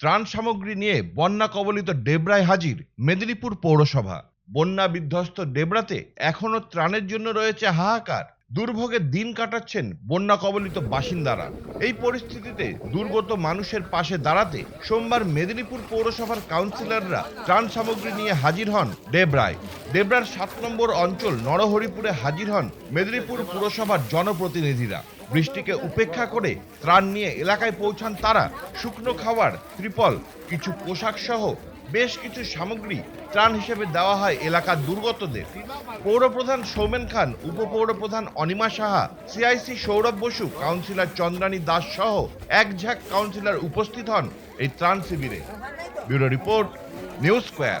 ত্রাণ সামগ্রী নিয়ে বন্যা কবলিত ডেবরায় হাজির মেদিনীপুর পৌরসভা। বন্যা বিধ্বস্ত ডেবরাতে এখনও ত্রাণের জন্য রয়েছে হাহাকার। দুর্ভোগের দিন কাটাচ্ছেন বন্যা কবলিত বাসিন্দারা। এই পরিস্থিতিতে দুর্গত মানুষের পাশে দাঁড়াতে সোমবার মেদিনীপুর পৌরসভার কাউন্সিলররা ত্রাণ সামগ্রী নিয়ে হাজির হন ডেবরায়। ডেবরার সাত নম্বর অঞ্চল নরহরিপুরে হাজির হন মেদিনীপুর পুরসভার জনপ্রতিনিধিরা। বৃষ্টিকে উপেক্ষা করে ত্রাণ নিয়ে এলাকায় পৌঁছান তারা। শুকনো খাবার ত্রিপল, কিছু পোশাক সহ বেশ কিছু সামগ্রী ত্রাণ হিসেবে দেওয়া হয় এলাকার দুর্গতদের। পৌরপ্রধান সৌমেন খান, উপপৌরপ্রধান অনিমা সাহা, সিআইসি সৌরভ বসু, কাউন্সিলর চন্দ্রানী দাস সহ এক ঝাঁক কাউন্সিলর উপস্থিত হন এই ত্রাণ শিবিরে। Bureau report, news square.